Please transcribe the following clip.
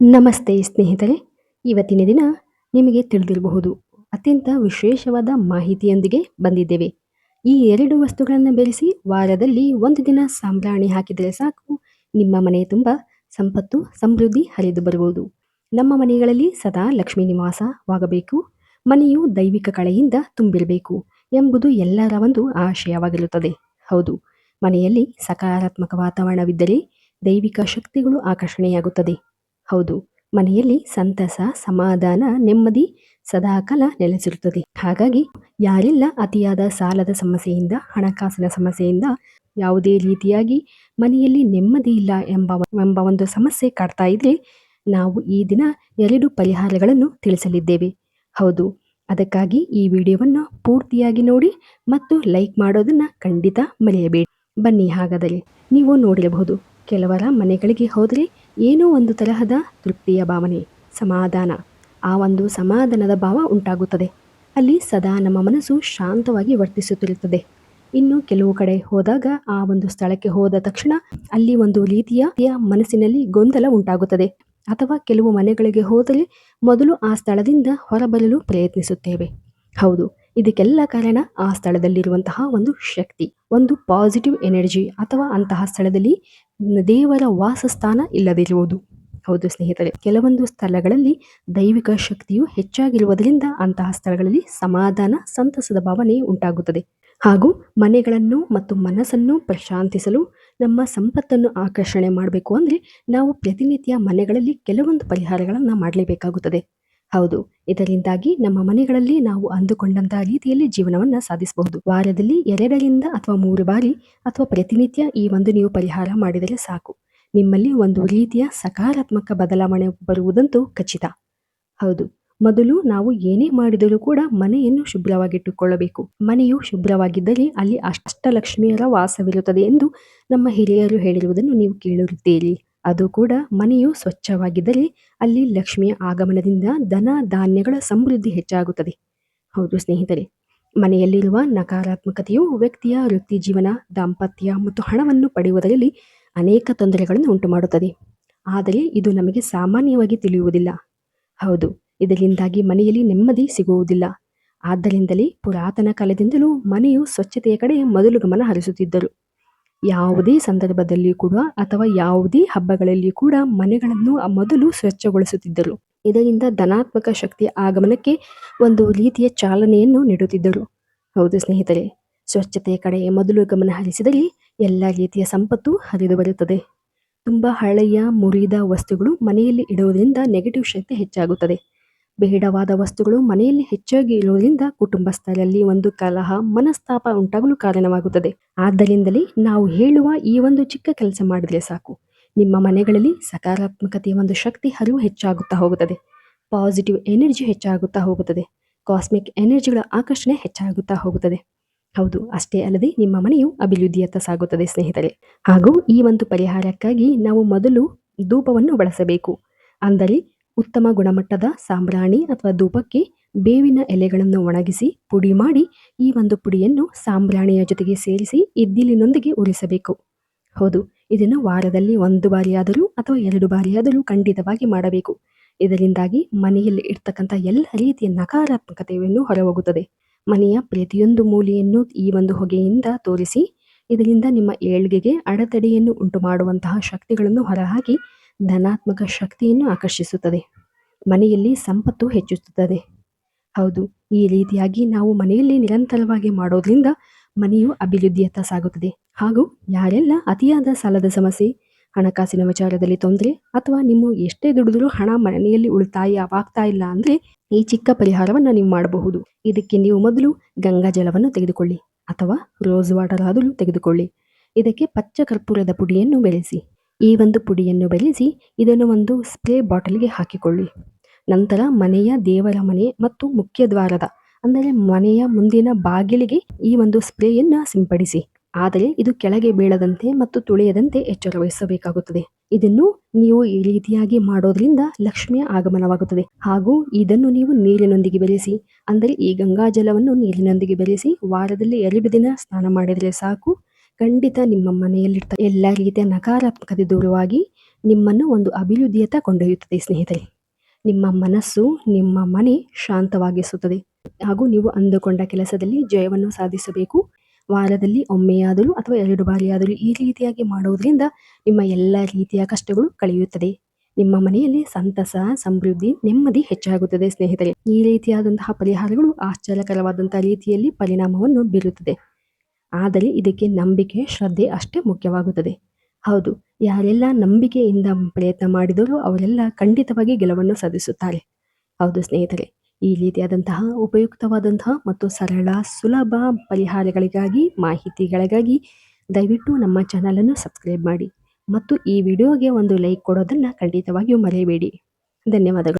ನಮಸ್ತೆ ಸ್ನೇಹಿತರೆ. ಇವತ್ತಿನ ದಿನ ನಿಮಗೆ ತಿಳಿದಿರಬಹುದು. ಅತ್ಯಂತ ವಿಶೇಷವಾದ ಮಾಹಿತಿಯೊಂದಿಗೆ ಬಂದಿದ್ದೇವೆ. ಈ ಎರಡು ವಸ್ತುಗಳನ್ನು ಬೆರೆಸಿ ವಾರದಲ್ಲಿ ಒಂದು ದಿನ ಸಾಂಬ್ರಾಣಿ ಹಾಕಿದರೆ ಸಾಕು. ನಿಮ್ಮ ಮನೆ ತುಂಬ ಸಂಪತ್ತು, ಸಮೃದ್ಧಿ ಹರಿದು ಬರುವುದು ನಮ್ಮ ಮನೆಗಳಲ್ಲಿ ಸದಾ ಲಕ್ಷ್ಮೀ ನಿವಾಸವಾಗಬೇಕು. ಮನೆಯು ದೈವಿಕ ಕಳೆಯಿಂದ ತುಂಬಿರಬೇಕು ಎಂಬುದು ಎಲ್ಲರ ಒಂದು ಆಶಯವಾಗಿರುತ್ತದೆ. ಹೌದು, ಮನೆಯಲ್ಲಿ ಸಕಾರಾತ್ಮಕ ವಾತಾವರಣವಿದ್ದರೆ ದೈವಿಕ ಶಕ್ತಿಗಳು ಆಕರ್ಷಣೆಯಾಗುತ್ತದೆ. ಹೌದು, ಮನೆಯಲ್ಲಿ ಸಂತಸ, ಸಮಾಧಾನ, ನೆಮ್ಮದಿ, ಸದಾಕಾಲ ನೆಲೆಸಿರುತ್ತದೆ. ಹಾಗಾಗಿ ಯಾರೆಲ್ಲ ಅತಿಯಾದ ಸಾಲದ ಸಮಸ್ಯೆಯಿಂದ, ಹಣಕಾಸಿನ ಸಮಸ್ಯೆಯಿಂದ ಯಾವುದೇ ರೀತಿಯಾಗಿ ಮನೆಯಲ್ಲಿ ನೆಮ್ಮದಿ ಇಲ್ಲ ಎಂಬ ಎಂಬ ಒಂದು ಸಮಸ್ಯೆ ಕಾಡ್ತಾ ಇದ್ರೆ ನಾವು ಈ ದಿನ ಎರಡು ಪರಿಹಾರಗಳನ್ನು ತಿಳಿಸಲಿದ್ದೇವೆ. ಹೌದು, ಅದಕ್ಕಾಗಿ ಈ ವಿಡಿಯೋವನ್ನು ಪೂರ್ತಿಯಾಗಿ ನೋಡಿ ಮತ್ತು ಲೈಕ್ ಮಾಡೋದನ್ನು ಖಂಡಿತ ಮರೆಯಬೇಡಿ. ಬನ್ನಿ ಹಾಗಾದರೆ, ನೀವು ನೋಡಿರಬಹುದು, ಕೆಲವರ ಮನೆಗಳಿಗೆ ಹೋದರೆ ಏನೋ ಒಂದು ತರಹದ ತೃಪ್ತಿಯ ಭಾವನೆ, ಸಮಾಧಾನ. ಆ ಒಂದು ಸಮಾಧಾನದ ಭಾವ ಉಂಟಾಗುತ್ತದೆ. ಅಲ್ಲಿ ಸದಾ ನಮ್ಮ ಮನಸ್ಸು ಶಾಂತವಾಗಿ ವರ್ತಿಸುತ್ತಿರುತ್ತದೆ. ಇನ್ನು ಕೆಲವು ಕಡೆ ಹೋದಾಗ ಆ ಒಂದು ಸ್ಥಳಕ್ಕೆ ಹೋದ ತಕ್ಷಣ ಅಲ್ಲಿ ಒಂದು ರೀತಿಯ ಮನಸ್ಸಿನಲ್ಲಿ ಗೊಂದಲ ಉಂಟಾಗುತ್ತದೆ. ಅಥವಾ ಕೆಲವು ಮನೆಗಳಿಗೆ ಹೋದರೆ ಮೊದಲು ಆ ಸ್ಥಳದಿಂದ ಹೊರಬರಲು ಪ್ರಯತ್ನಿಸುತ್ತೇವೆ. ಹೌದು ಇದಕ್ಕೆಲ್ಲ ಕಾರಣ ಆ ಸ್ಥಳದಲ್ಲಿರುವಂತಹ ಒಂದು ಶಕ್ತಿ, ಒಂದು ಪಾಸಿಟಿವ್ ಎನರ್ಜಿ ಅಥವಾ ಅಂತಹ ಸ್ಥಳದಲ್ಲಿ ದೇವರ ವಾಸಸ್ಥಾನ ಇಲ್ಲದಿರುವುದು. ಹೌದು ಸ್ನೇಹಿತರೆ, ಕೆಲವೊಂದು ಸ್ಥಳಗಳಲ್ಲಿ ದೈವಿಕ ಶಕ್ತಿಯು ಹೆಚ್ಚಾಗಿರುವುದರಿಂದ ಅಂತಹ ಸ್ಥಳಗಳಲ್ಲಿ ಸಮಾಧಾನ, ಸಂತಸದ ಭಾವನೆ ಉಂಟಾಗುತ್ತದೆ. ಹಾಗೂ ಮನೆಗಳನ್ನು ಮತ್ತು ಮನಸ್ಸನ್ನು ಪ್ರಶಾಂತಿಸಲು ನಮ್ಮ ಸಂಪತ್ತನ್ನು ಆಕರ್ಷಣೆ ಮಾಡಬೇಕು ಅಂದರೆ ನಾವು ಪ್ರತಿನಿತ್ಯ ಮನೆಗಳಲ್ಲಿ ಕೆಲವೊಂದು ಪರಿಹಾರಗಳನ್ನು ಮಾಡಲೇಬೇಕಾಗುತ್ತದೆ. ಹೌದು, ಇದರಿಂದಾಗಿ ನಮ್ಮ ಮನೆಗಳಲ್ಲಿ ನಾವು ಅಂದುಕೊಂಡಂತಹ ರೀತಿಯಲ್ಲಿ ಜೀವನವನ್ನು ಸಾಧಿಸಬಹುದು. ವಾರದಲ್ಲಿ ಎರಡರಿಂದ ಅಥವಾ ಮೂರು ಬಾರಿ ಅಥವಾ ಪ್ರತಿನಿತ್ಯ ಈ ಒಂದು ನೀವು ಪರಿಹಾರ ಮಾಡಿದರೆ ಸಾಕು. ನಿಮ್ಮಲ್ಲಿ ಒಂದು ರೀತಿಯ ಸಕಾರಾತ್ಮಕ ಬದಲಾವಣೆ ಬರುವುದಂತೂ ಖಚಿತ. ಹೌದು, ಮೊದಲು ನಾವು ಏನೇ ಮಾಡಿದರೂ ಕೂಡ ಮನೆಯನ್ನು ಶುಭ್ರವಾಗಿಟ್ಟುಕೊಳ್ಳಬೇಕು. ಮನೆಯು ಶುಭ್ರವಾಗಿದ್ದರೆ ಅಲ್ಲಿ ಅಷ್ಟಲಕ್ಷ್ಮಿಯರ ವಾಸವಿರುತ್ತದೆ ಎಂದು ನಮ್ಮ ಹಿರಿಯರು ಹೇಳಿರುವುದನ್ನು ನೀವು ಕೇಳಿರುತ್ತೀರಿ. ಅದು ಕೂಡ ಮನೆಯು ಸ್ವಚ್ಛವಾಗಿದ್ದರೆ ಅಲ್ಲಿ ಲಕ್ಷ್ಮಿಯ ಆಗಮನದಿಂದ ದನ ಧಾನ್ಯಗಳ ಸಮೃದ್ಧಿ ಹೆಚ್ಚಾಗುತ್ತದೆ. ಹೌದು ಸ್ನೇಹಿತರೆ, ಮನೆಯಲ್ಲಿರುವ ನಕಾರಾತ್ಮಕತೆಯು ವ್ಯಕ್ತಿಯ ವೃತ್ತಿ ಜೀವನ, ದಾಂಪತ್ಯ ಮತ್ತು ಹಣವನ್ನು ಪಡೆಯುವುದರಲ್ಲಿ ಅನೇಕ ತೊಂದರೆಗಳನ್ನು ಉಂಟು ಮಾಡುತ್ತದೆ ಆದರೆ ಇದು ನಮಗೆ ಸಾಮಾನ್ಯವಾಗಿ ತಿಳಿಯುವುದಿಲ್ಲ. ಹೌದು, ಇದರಿಂದಾಗಿ ಮನೆಯಲ್ಲಿ ನೆಮ್ಮದಿ ಸಿಗುವುದಿಲ್ಲ. ಆದ್ದರಿಂದಲೇ ಪುರಾತನ ಕಾಲದಿಂದಲೂ ಮನೆಯು ಸ್ವಚ್ಛತೆಯ ಕಡೆ ಮೊದಲು ಗಮನ ಹರಿಸುತ್ತಿದ್ದರು. ಯಾವುದೇ ಸಂದರ್ಭದಲ್ಲಿ ಕೂಡ ಅಥವಾ ಯಾವುದೇ ಹಬ್ಬಗಳಲ್ಲಿ ಕೂಡ ಮನೆಗಳನ್ನು ಮೊದಲು ಸ್ವಚ್ಛಗೊಳಿಸುತ್ತಿದ್ದರು. ಇದರಿಂದ ಧನಾತ್ಮಕ ಶಕ್ತಿಯ ಆಗಮನಕ್ಕೆ ಒಂದು ರೀತಿಯ ಚಾಲನೆಯನ್ನು ನೀಡುತ್ತಿದ್ದರು. ಹೌದು ಸ್ನೇಹಿತರೆ ಸ್ವಚ್ಛತೆಯ ಕಡೆ ಮೊದಲು ಗಮನ ಹರಿಸಿದರೆ ಎಲ್ಲ ರೀತಿಯ ಸಂಪತ್ತು ಹರಿದು ಬರುತ್ತದೆ. ತುಂಬ ಹಳೆಯ, ಮುರಿದ ವಸ್ತುಗಳು ಮನೆಯಲ್ಲಿ ಇಡುವುದರಿಂದ ನೆಗೆಟಿವ್ ಶಕ್ತಿ ಹೆಚ್ಚಾಗುತ್ತದೆ. ಬೇಡವಾದ ವಸ್ತುಗಳು ಮನೆಯಲ್ಲಿ ಹೆಚ್ಚಾಗಿ ಇರುವುದರಿಂದ ಕುಟುಂಬಸ್ಥರಲ್ಲಿ ಒಂದು ಕಲಹ, ಮನಸ್ತಾಪ ಉಂಟಾಗಲು ಕಾರಣವಾಗುತ್ತದೆ. ಆದ್ದರಿಂದಲೇ ನಾವು ಹೇಳುವ ಈ ಒಂದು ಚಿಕ್ಕ ಕೆಲಸ ಮಾಡಿದರೆ ಸಾಕು. ನಿಮ್ಮ ಮನೆಗಳಲ್ಲಿ ಸಕಾರಾತ್ಮಕತೆಯ ಒಂದು ಶಕ್ತಿ ಹರಿವು ಹೆಚ್ಚಾಗುತ್ತಾ ಹೋಗುತ್ತದೆ. ಪಾಸಿಟಿವ್ ಎನರ್ಜಿ ಹೆಚ್ಚಾಗುತ್ತಾ ಹೋಗುತ್ತದೆ. ಕಾಸ್ಮಿಕ್ ಎನರ್ಜಿಗಳ ಆಕರ್ಷಣೆ ಹೆಚ್ಚಾಗುತ್ತಾ ಹೋಗುತ್ತದೆ. ಹೌದು, ಅಷ್ಟೇ ಅಲ್ಲದೆ ನಿಮ್ಮ ಮನೆಯು ಅಭಿವೃದ್ಧಿಯತ್ತ ಸಾಗುತ್ತದೆ ಸ್ನೇಹಿತರೆ. ಹಾಗೂ ಈ ಒಂದು ಪರಿಹಾರಕ್ಕಾಗಿ ನಾವು ಮೊದಲು ಧೂಪವನ್ನು ಬಳಸಬೇಕು. ಅಂದರೆ ಉತ್ತಮ ಗುಣಮಟ್ಟದ ಸಾಂಬ್ರಾಣಿ ಅಥವಾ ಧೂಪಕ್ಕೆ ಬೇವಿನ ಎಲೆಗಳನ್ನು ಒಣಗಿಸಿ ಪುಡಿ ಮಾಡಿ ಈ ಒಂದು ಪುಡಿಯನ್ನು ಸಾಂಬ್ರಾಣಿಯ ಜೊತೆಗೆ ಸೇರಿಸಿ ಇದ್ದಿಲಿನೊಂದಿಗೆ ಉರಿಸಬೇಕು. ಹೌದು, ಇದನ್ನು ವಾರದಲ್ಲಿ ಒಂದು ಬಾರಿಯಾದರೂ ಅಥವಾ ಎರಡು ಬಾರಿಯಾದರೂ ಖಂಡಿತವಾಗಿ ಮಾಡಬೇಕು. ಇದರಿಂದಾಗಿ ಮನೆಯಲ್ಲಿ ಇರ್ತಕ್ಕಂಥ ಎಲ್ಲ ರೀತಿಯ ನಕಾರಾತ್ಮಕತೆಯನ್ನು ಹೊರಹೋಗುತ್ತದೆ. ಮನೆಯ ಪ್ರತಿಯೊಂದು ಮೂಲೆಯನ್ನು ಈ ಒಂದು ಹೊಗೆಯಿಂದ ತೋರಿಸಿ, ಇದರಿಂದ ನಿಮ್ಮ ಏಳ್ಗೆಗೆ ಅಡೆತಡೆಯನ್ನು ಉಂಟು ಮಾಡುವಂತಹ ಶಕ್ತಿಗಳನ್ನು ಹೊರಹಾಕಿ ಧನಾತ್ಮಕ ಶಕ್ತಿಯನ್ನು ಆಕರ್ಷಿಸುತ್ತದೆ. ಮನೆಯಲ್ಲಿ ಸಂಪತ್ತು ಹೆಚ್ಚುತ್ತದೆ ಹೌದು, ಈ ರೀತಿಯಾಗಿ ನಾವು ಮನೆಯಲ್ಲಿ ನಿರಂತರವಾಗಿ ಮಾಡೋದ್ರಿಂದ ಮನೆಯು ಅಭಿವೃದ್ಧಿಯತ್ತ ಸಾಗುತ್ತದೆ. ಹಾಗೂ ಯಾರೆಲ್ಲ ಅತಿಯಾದ ಸಾಲದ ಸಮಸ್ಯೆ, ಹಣಕಾಸಿನ ವಿಚಾರದಲ್ಲಿ ತೊಂದರೆ ಅಥವಾ ನಿಮ್ಮ ಎಷ್ಟೇ ದುಡಿದರೂ ಹಣ ಮನೆಯಲ್ಲಿ ಉಳಿತಾಯವಾಗ್ತಾ ಇಲ್ಲ ಅಂದರೆ ಈ ಚಿಕ್ಕ ಪರಿಹಾರವನ್ನು ನೀವು ಮಾಡಬಹುದು. ಇದಕ್ಕೆ ನೀವು ಮೊದಲು ಗಂಗಾ ಜಲವನ್ನು ತೆಗೆದುಕೊಳ್ಳಿ ಅಥವಾ ರೋಸ್ ವಾಟರ್ ಆದರೂ ತೆಗೆದುಕೊಳ್ಳಿ. ಇದಕ್ಕೆ ಪಚ್ಚ ಕರ್ಪೂರದ ಪುಡಿಯನ್ನು ಬೆಳೆಸಿ. ಈ ಒಂದು ಪುಡಿಯನ್ನು ಬೆರೆಸಿ ಇದನ್ನು ಒಂದು ಸ್ಪ್ರೇ ಬಾಟಲ್ಗೆ ಹಾಕಿಕೊಳ್ಳಿ. ನಂತರ ಮನೆಯ ದೇವರ ಮನೆ ಮತ್ತು ಮುಖ್ಯ ದ್ವಾರದ, ಅಂದರೆ ಮನೆಯ ಮುಂದಿನ ಬಾಗಿಲಿಗೆ ಈ ಒಂದು ಸ್ಪ್ರೇಯನ್ನು ಸಿಂಪಡಿಸಿ. ಆದರೆ ಇದು ಕೆಳಗೆ ಬೀಳದಂತೆ ಮತ್ತು ತುಳಿಯದಂತೆ ಎಚ್ಚರ ವಹಿಸಬೇಕಾಗುತ್ತದೆ ಇದನ್ನು ನೀವು ಈ ರೀತಿಯಾಗಿ ಮಾಡೋದ್ರಿಂದ ಲಕ್ಷ್ಮಿಯ ಆಗಮನವಾಗುತ್ತದೆ. ಹಾಗೂ ಇದನ್ನು ನೀವು ನೀರಿನೊಂದಿಗೆ ಬೆರೆಸಿ, ಅಂದರೆ ಈ ಗಂಗಾಜಲವನ್ನು ನೀರಿನೊಂದಿಗೆ ಬೆರೆಸಿ ವಾರದಲ್ಲಿ ಎರಡು ದಿನ ಸ್ನಾನ ಮಾಡಿದರೆ ಸಾಕು. ಖಂಡಿತ ನಿಮ್ಮ ಮನೆಯಲ್ಲಿರ್ತ ಎಲ್ಲ ರೀತಿಯ ನಕಾರಾತ್ಮಕತೆ ದೂರವಾಗಿ ನಿಮ್ಮನ್ನು ಒಂದು ಅಭಿವೃದ್ಧಿಯತ್ತ ಕೊಂಡೊಯ್ಯುತ್ತದೆ ಸ್ನೇಹಿತರೆ. ನಿಮ್ಮ ಮನಸ್ಸು, ನಿಮ್ಮ ಮನೆ ಶಾಂತವಾಗಿಸುತ್ತದೆ. ಹಾಗೂ ನೀವು ಅಂದುಕೊಂಡ ಕೆಲಸದಲ್ಲಿ ಜಯವನ್ನು ಸಾಧಿಸಬೇಕು. ವಾರದಲ್ಲಿ ಒಮ್ಮೆಯಾದರೂ ಅಥವಾ ಎರಡು ಬಾರಿಯಾದರೂ ಈ ರೀತಿಯಾಗಿ ಮಾಡುವುದರಿಂದ ನಿಮ್ಮ ಎಲ್ಲ ರೀತಿಯ ಕಷ್ಟಗಳು ಕಳೆಯುತ್ತದೆ. ನಿಮ್ಮ ಮನೆಯಲ್ಲಿ ಸಂತಸ, ಸಮೃದ್ಧಿ, ನೆಮ್ಮದಿ ಹೆಚ್ಚಾಗುತ್ತದೆ ಸ್ನೇಹಿತರೆ. ಈ ರೀತಿಯಾದಂತಹ ಪರಿಹಾರಗಳು ಆಶ್ಚರ್ಯಕರವಾದಂತಹ ರೀತಿಯಲ್ಲಿ ಪರಿಣಾಮವನ್ನು ಬೀರುತ್ತದೆ. ಆದರೆ ಇದಕ್ಕೆ ನಂಬಿಕೆ, ಶ್ರದ್ಧೆ ಅಷ್ಟೇ ಮುಖ್ಯವಾಗುತ್ತದೆ. ಹೌದು, ಯಾರೆಲ್ಲ ನಂಬಿಕೆಯಿಂದ ಪ್ರಯತ್ನ ಮಾಡಿದರೂ ಅವರೆಲ್ಲ ಖಂಡಿತವಾಗಿ ಗೆಲುವನ್ನು ಸಾಧಿಸುತ್ತಾರೆ. ಹೌದು ಸ್ನೇಹಿತರೆ, ಈ ರೀತಿಯಾದಂತಹ ಉಪಯುಕ್ತವಾದಂತಹ ಮತ್ತು ಸರಳ, ಸುಲಭ ಪರಿಹಾರಗಳಿಗಾಗಿ, ಮಾಹಿತಿಗಳಿಗಾಗಿ ದಯವಿಟ್ಟು ನಮ್ಮ ಚಾನಲನ್ನು ಸಬ್ಸ್ಕ್ರೈಬ್ ಮಾಡಿ ಮತ್ತು ಈ ವಿಡಿಯೋಗೆ ಒಂದು ಲೈಕ್ ಕೊಡೋದನ್ನು ಖಂಡಿತವಾಗಿಯೂ ಮರೆಯಬೇಡಿ. ಧನ್ಯವಾದಗಳು.